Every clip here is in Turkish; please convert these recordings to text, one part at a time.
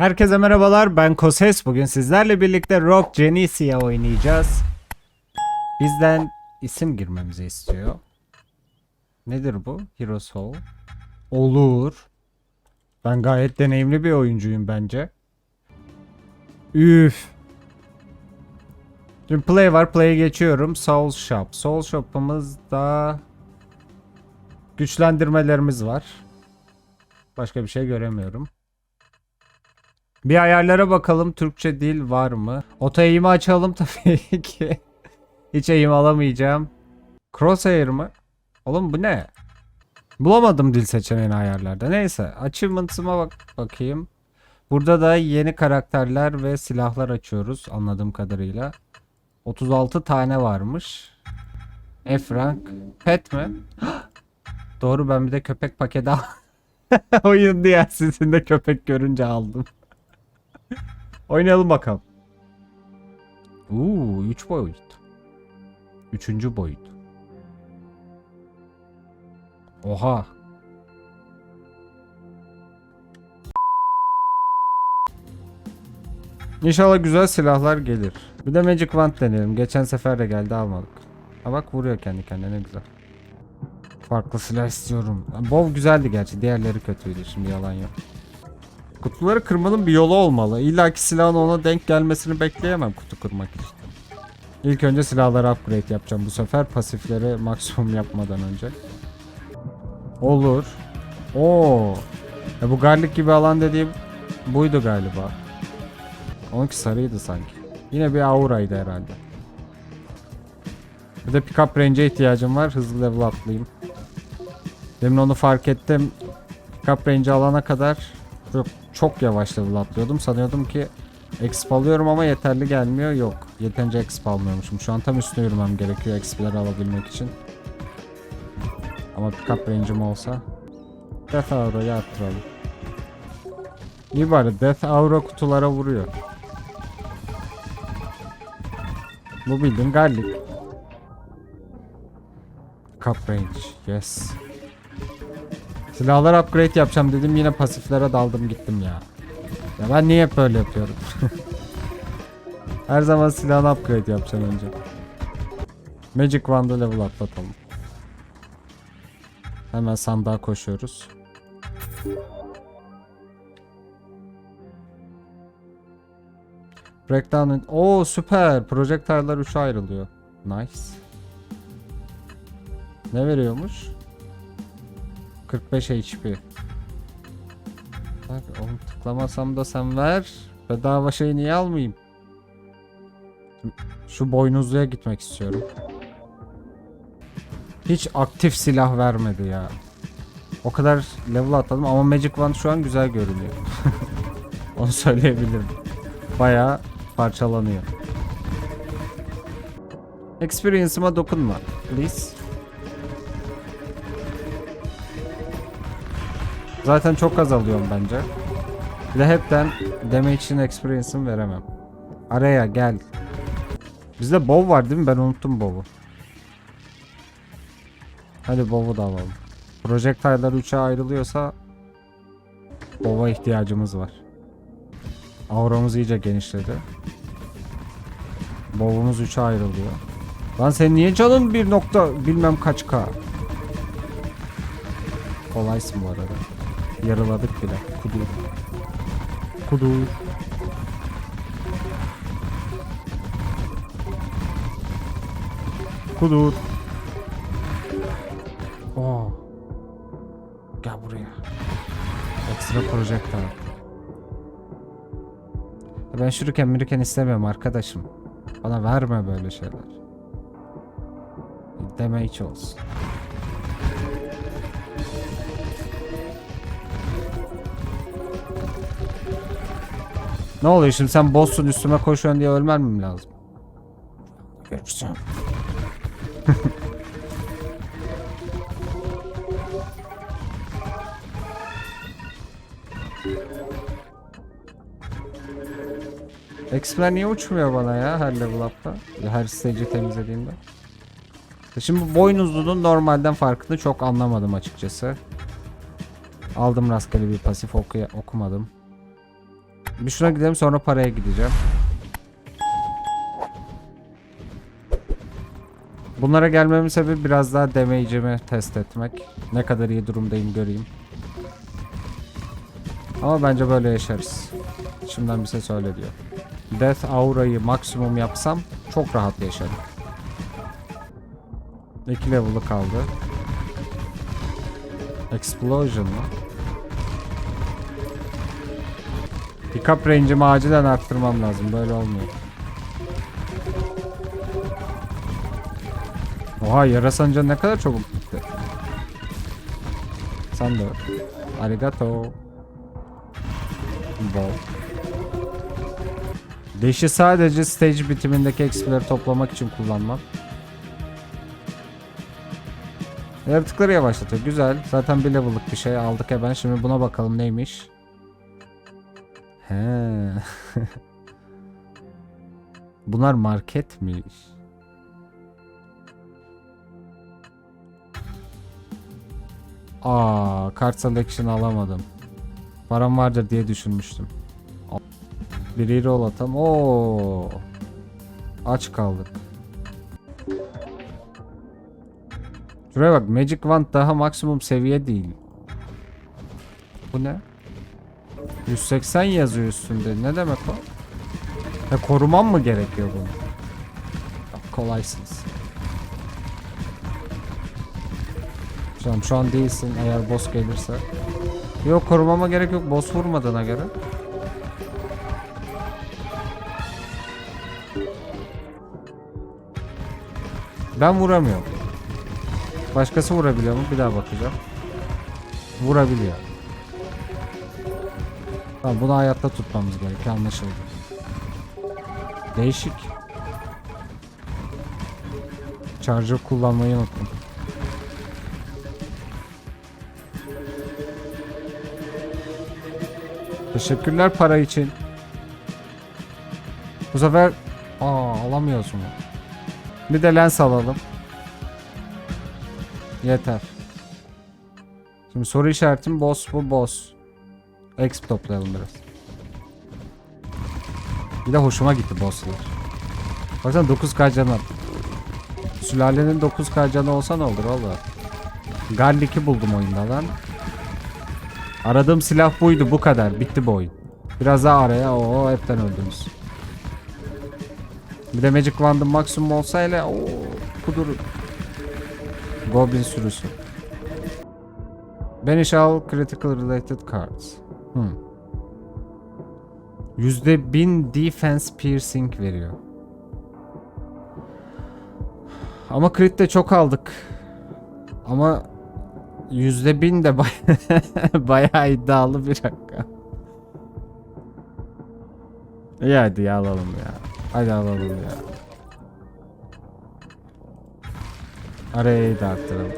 Herkese merhabalar ben Koses. Bugün sizlerle birlikte Rock Genesia oynayacağız. Bizden isim girmemizi istiyor. Nedir bu? Hero Soul. Olur. Ben gayet deneyimli bir oyuncuyum bence. Üf. Şimdi play var. Play'e geçiyorum. Soul Shop. Soul Shop'ımızda güçlendirmelerimiz var. Başka bir şey göremiyorum. Bir ayarlara bakalım Türkçe dil var mı? Oto eğimi açalım tabii ki. Hiç eğim alamayacağım. Crosshair mı? Oğlum bu ne? Bulamadım dil seçeneğini ayarlarda. Neyse achievement'ıma bak bakayım. Burada da yeni karakterler ve silahlar açıyoruz anladığım kadarıyla. 36 tane varmış. F rank. Pet mi? Doğru ben bir de köpek paketi al. Oyun diğer sizin köpek görünce aldım. Oynayalım bakalım. Uuu 3 boyut. Üçüncü boyut. Oha. İnşallah güzel silahlar gelir. Bir de Magic Wand deneyelim. Geçen sefer de geldi almadık. Ha bak vuruyor kendi kendine ne güzel. Farklı silah istiyorum. Bov güzeldi gerçi. Diğerleri kötüydü. Şimdi yalan yok. Kutuları kırmanın bir yolu olmalı. İlla ki silahın ona denk gelmesini bekleyemem kutu kırmak için. İlk önce silahları upgrade yapacağım bu sefer. Pasifleri maksimum yapmadan önce. Olur. Oo. Ya bu garlic gibi alan dediğim buydu galiba. Onunki sarıydı sanki. Yine bir auraydı herhalde. Bir de pickup range'e ihtiyacım var. Hızlı level atlayayım. Demin onu fark ettim. Pickup range alana kadar çok, çok yavaş level atlıyordum. Sanıyordum ki exp alıyorum ama yeterli gelmiyor. Yok. Yeterince exp almıyormuşum. Şu an tam üstüne yürümem gerekiyor exp'leri alabilmek için. Ama pickup range'im olsa. Death Aura'yı arttıralım. İyi bari Death Aura kutulara vuruyor. Bu bildiğin garlic. Cup range. Yes. Silahlar upgrade yapacağım dedim yine pasiflere daldım gittim ya. Ya ben niye hep böyle yapıyorum? Her zaman silahını upgrade yapacağım önce. Magic Wand'ı level atlatalım. Hemen sandığa koşuyoruz. Breakdown. Oo süper. Projektörler 3'e ayrılıyor. Nice. Ne veriyormuş? 45 HP. Bak oğlum tıklamasam da sen ver. Bedava şeyi niye almayayım? Şu boynuzluya gitmek istiyorum. Hiç aktif silah vermedi ya. O kadar level atladım ama Magic Wand şu an güzel görünüyor. Onu söyleyebilirim. Bayağı parçalanıyor. Experience'ıma dokunma. Please. Zaten çok az alıyorum bence. Bir de hepten damage için experience'ımı veremem. Araya gel. Bizde bow var değil mi? Ben unuttum bow'u. Hadi bow'u da alalım. Projectile'lar 3'e ayrılıyorsa bow'a ihtiyacımız var. Auramız iyice genişledi. Bow'umuz 3'e ayrılıyor. Lan sen niye canın bir nokta bilmem kaç k? Kolaysın bu arada. Yarıladık bile. Kudur. Kudur. Kudur. Oo. Gel buraya. Ekstra projektör. Ben şuruken mürüken istemiyorum arkadaşım. Bana verme böyle şeyler. Deme hiç olsun. Ne oluyor şimdi sen boss'un üstüme koşuyorsun diye ölmem mi lazım? Görürsün. X-Men niye uçmuyor bana ya her level up'ta? Her stage'i temizlediğimde. Şimdi bu boynuzlunun normalden farkını çok anlamadım açıkçası. Aldım rastgele bir pasif okuya okumadım. Bir şuna gidelim sonra paraya gideceğim. Bunlara gelmemin sebebi biraz daha damage'imi test etmek. Ne kadar iyi durumdayım göreyim. Ama bence böyle yaşarız. Şimdiden bir ses söyle diyor. Death Aura'yı maksimum yapsam çok rahat yaşarım. 2 level'ı kaldı. Explosion mu? Pickup range'imi acilen arttırmam lazım. Böyle olmuyor. Oha yarasanca ne kadar çabuk gitti. Sen de. Arigato. Bol. Deşi sadece stage bitimindeki XP'leri toplamak için kullanmam. Yaratıkları yavaşlatıyor. Güzel. Zaten bir level'lık bir şey aldık ben. Şimdi buna bakalım neymiş. He. Bunlar marketmiş. Aa, kart selection alamadım. Param vardır diye düşünmüştüm. Bir reroll atam. Oo. Aç kaldık. Şuraya bak Magic Wand daha maksimum seviye değil. Bu ne? 180 yazıyor üstünde. Ne demek o? Ha, korumam mı gerekiyor bunu? Bak, Kolaysınız. An, şu an değilsin eğer boss gelirse. Yok korumama gerek yok. Boss vurmadığına göre. Ben vuramıyorum. Başkası vurabiliyor mu? Bir daha bakacağım. Vurabiliyor. Tamam bunu hayatta tutmamız gerekiyor anlaşıldı. Değişik. Charger kullanmayı unuttum. Teşekkürler para için. Bu sefer aa alamıyoruz mu? Bir de lens alalım. Yeter. Şimdi soru işaretim boss bu boss. Exp toplayalım biraz. Bir de hoşuma gitti bosslar. Baksana 9k canı attı. Sülalenin 9k canı olsa ne olur valla. Garlik'i buldum oyunda lan. Aradığım silah buydu bu kadar. Bitti bu oyun. Biraz daha araya o hepten öldünüz. Bir de Magic Wand'ın maksimum olsa hele o kudur. Goblin sürüsü. Banish all critical related cards. Hmm. Yüzde bin defense piercing veriyor. Ama crit de çok aldık. Ama yüzde bin de bay bayağı iddialı bir rakam. İyi hadi alalım ya. Hadi alalım ya. Arayı da arttıralım.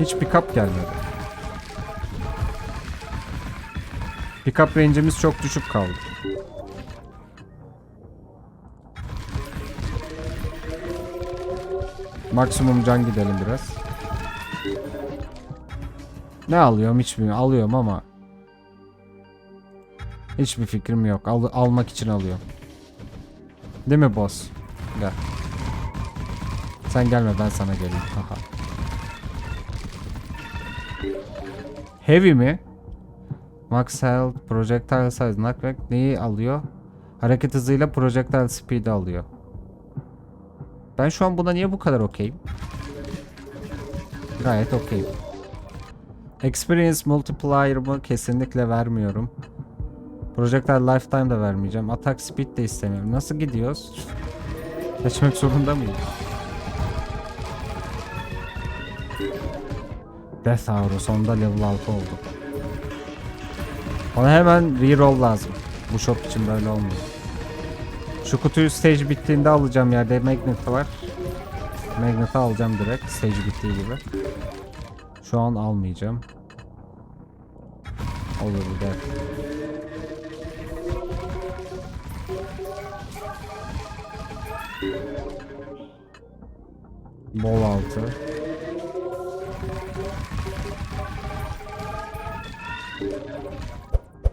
Hiç pickup gelmedi. Pickup range'imiz çok düşük kaldı. Maksimum can gidelim biraz. Ne alıyorum hiç bilmiyorum. Alıyorum ama hiçbir fikrim yok. Al almak için alıyorum. Değil mi boss? Gel. Sen gelme ben sana geleyim. Haha. Heavy mi? Max health, projectile size, knockback neyi alıyor? Hareket hızıyla projectile speed alıyor. Ben şu an buna niye bu kadar okeyim? Gayet okeyim. Experience multiplier'ımı kesinlikle vermiyorum. Projectile lifetime da vermeyeceğim. Attack speed de istemiyorum. Nasıl gidiyoruz? Seçmek zorunda mıyım? Death Hour sonunda level 6 oldu. Bana hemen reroll lazım. Bu shop için böyle olmuyor. Şu kutuyu stage bittiğinde alacağım yerde magnet var. Magnet'i alacağım direkt stage bittiği gibi. Şu an almayacağım. Olur gel. Bol altı.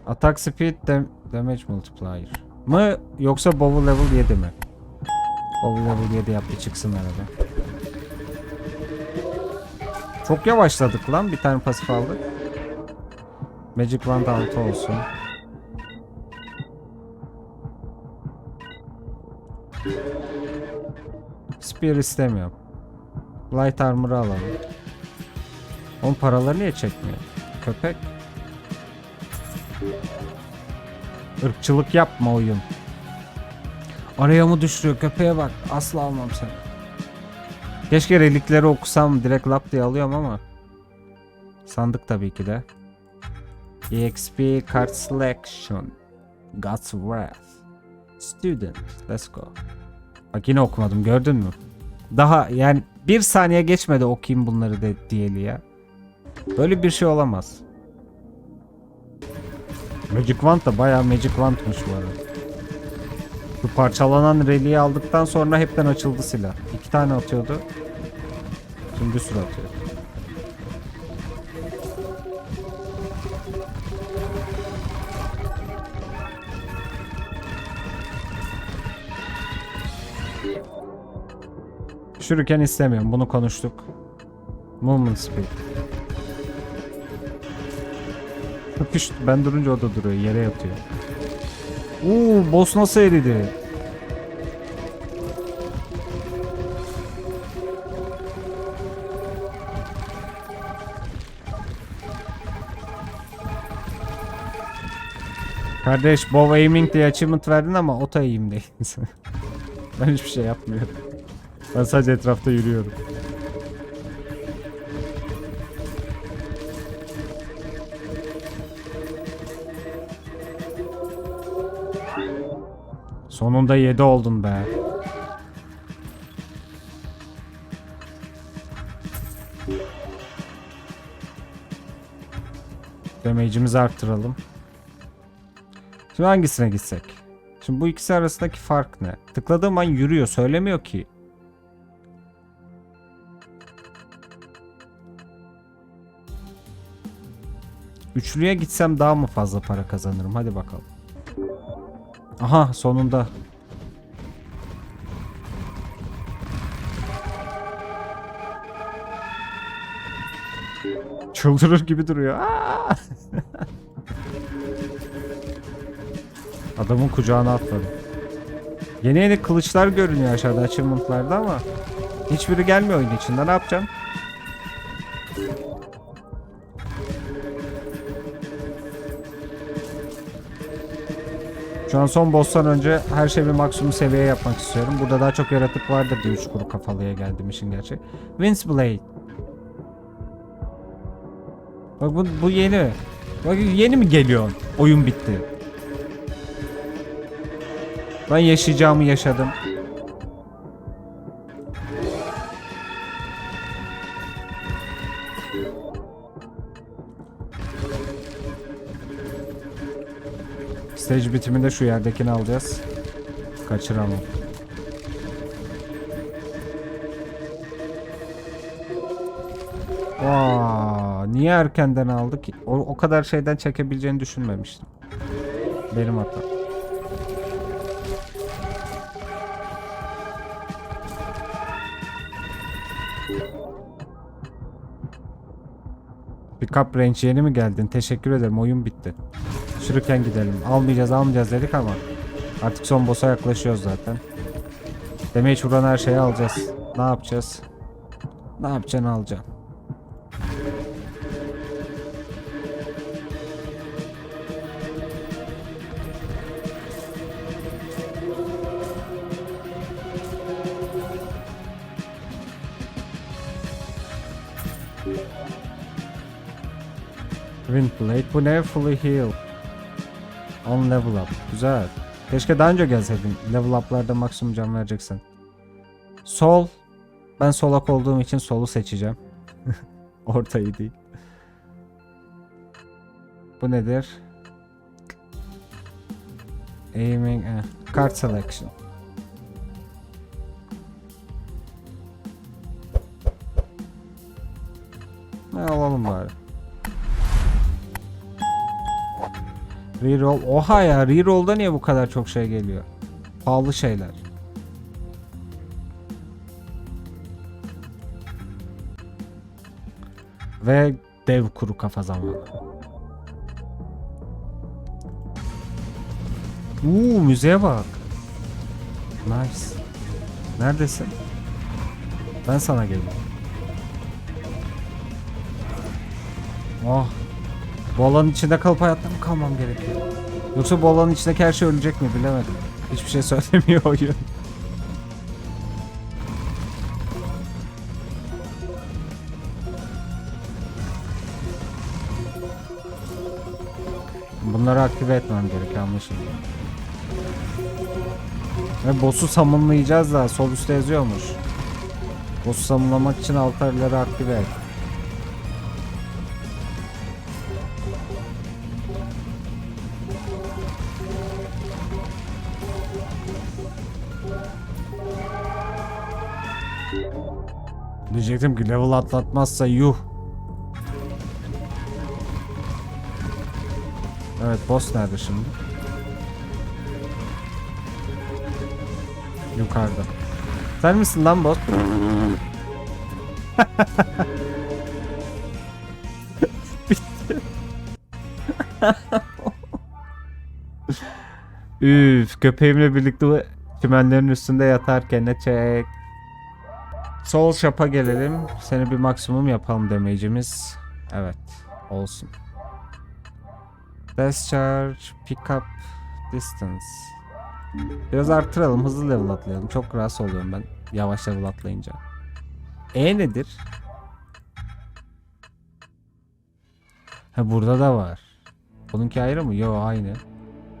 Attack speed dam- damage multiplier. Mı yoksa bow level 7 mi? Bow level 7 yaptı çıksın arada. Çok yavaşladık lan bir tane pasif aldık. Magic Wand 6 olsun. Spear istemiyorum. Light armor'ı alalım. Onun paraları niye çekmiyor? Köpek. Irkçılık yapma oyun. Araya mı düşürüyor köpeğe bak. Asla almam seni. Keşke relikleri okusam direkt lap diye alıyorum ama. Sandık tabii ki de. EXP card selection. God's Wrath. Student. Let's go. Bak yine okumadım gördün mü? Daha yani bir saniye geçmedi okuyayım bunları de diyeli ya. Böyle bir şey olamaz. Magic Wand da bayağı Magic Wand'mış bu arada. Bu parçalanan reliği aldıktan sonra hepten açıldı silah. İki tane atıyordu. Şimdi bir sürü atıyor. Şuriken istemiyorum. Bunu konuştuk. Movement speed. Bakış ben durunca o da duruyor. Yere yatıyor. Uuu boss nasıl eridi? Kardeş bow aiming diye achievement verdin ama ota aim değil. ben hiçbir şey yapmıyorum. Ben sadece etrafta yürüyorum. Sonunda 7 oldun be. Damage'imizi arttıralım. Şimdi hangisine gitsek? Şimdi bu ikisi arasındaki fark ne? Tıkladığım an yürüyor, söylemiyor ki. Üçlüye gitsem daha mı fazla para kazanırım? Hadi bakalım. Aha sonunda. Çıldırır gibi duruyor. Adamın kucağına atladım. Yeni yeni kılıçlar görünüyor aşağıda achievement'larda ama hiçbiri gelmiyor oyun içinde. Ne yapacağım? Şu an son boss'tan önce her şeyi bir maksimum seviyeye yapmak istiyorum. Burada daha çok yaratık vardır diye 3 kuru kafalıya geldim işin gerçeği. Winds Blade. Bak bu, bu yeni. Bak yeni mi geliyor? Oyun bitti. Ben yaşayacağımı yaşadım. Stage bitiminde şu yerdekini alacağız. Kaçıramam. Niye erkenden aldık? O, o kadar şeyden çekebileceğini düşünmemiştim. Benim hatam. Pickup range yeni mi geldin? Teşekkür ederim. Oyun bitti. Şırıken gidelim. Almayacağız almayacağız dedik ama artık son boss'a yaklaşıyoruz zaten. Damage vuran her şeyi alacağız. Ne yapacağız? Ne yapacaksın alacaksın. Windblade bu ne? Fully heal. On level up. Güzel. Keşke daha önce gelseydin. Level up'larda maksimum can vereceksin. Sol. Ben solak olduğum için solu seçeceğim. Ortayı değil. Bu nedir? Aiming, eh. Card selection. Ne alalım bari. Reroll. Oha ya reroll'da niye bu kadar çok şey geliyor? Pahalı şeyler. Ve dev kuru kafa zamanı. Uuu müzeye bak. Nice. Neredesin? Ben sana geliyorum. Oh. Bu alanın içinde kalıp hayatta mı kalmam gerekiyor? Yoksa bu alanın içindeki her şey ölecek mi bilemedim. Hiçbir şey söylemiyor oyun. Bunları aktive etmem gerekiyor anlaşıldı. Ve boss'u summonlayacağız da sol üstte yazıyormuş. Boss'u summonlamak için altarları aktive et. Diyecektim ki level atlatmazsa yuh. Evet boss nerede şimdi? Yukarıda. Sen misin lan boss? Üf, köpeğimle birlikte çimenlerin üstünde yatarken ne çek. Sol Shop'a gelelim. Seni bir maksimum yapalım demeyicimiz. Evet, olsun. Discharge, pick up, distance. Biraz arttıralım, hızlı level atlayalım. Çok rahatsız oluyorum ben yavaş level atlayınca. E nedir? Ha burada da var. Bununki ayrı mı? Yo aynı.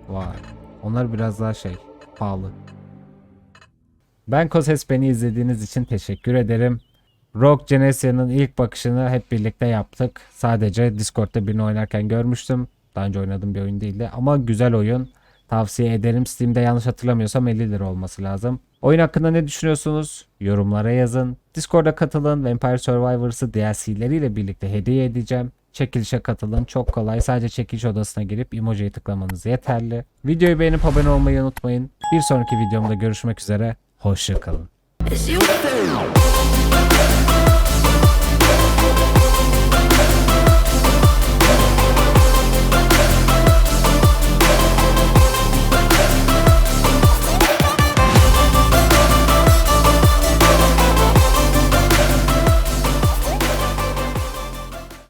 Var. Onlar biraz daha şey, pahalı. Ben Koses beni izlediğiniz için teşekkür ederim. Rogue Genesia'nın ilk bakışını hep birlikte yaptık. Sadece Discord'da birini oynarken görmüştüm. Daha önce oynadığım bir oyun değildi ama güzel oyun. Tavsiye ederim. Steam'de yanlış hatırlamıyorsam 50 lira olması lazım. Oyun hakkında ne düşünüyorsunuz? Yorumlara yazın. Discord'a katılın. Vampire Survivors'ı DLC'leriyle birlikte hediye edeceğim. Çekilişe katılın. Çok kolay. Sadece çekiliş odasına girip emojiyi tıklamanız yeterli. Videoyu beğenip abone olmayı unutmayın. Bir sonraki videomda görüşmek üzere. Hoşçakalın.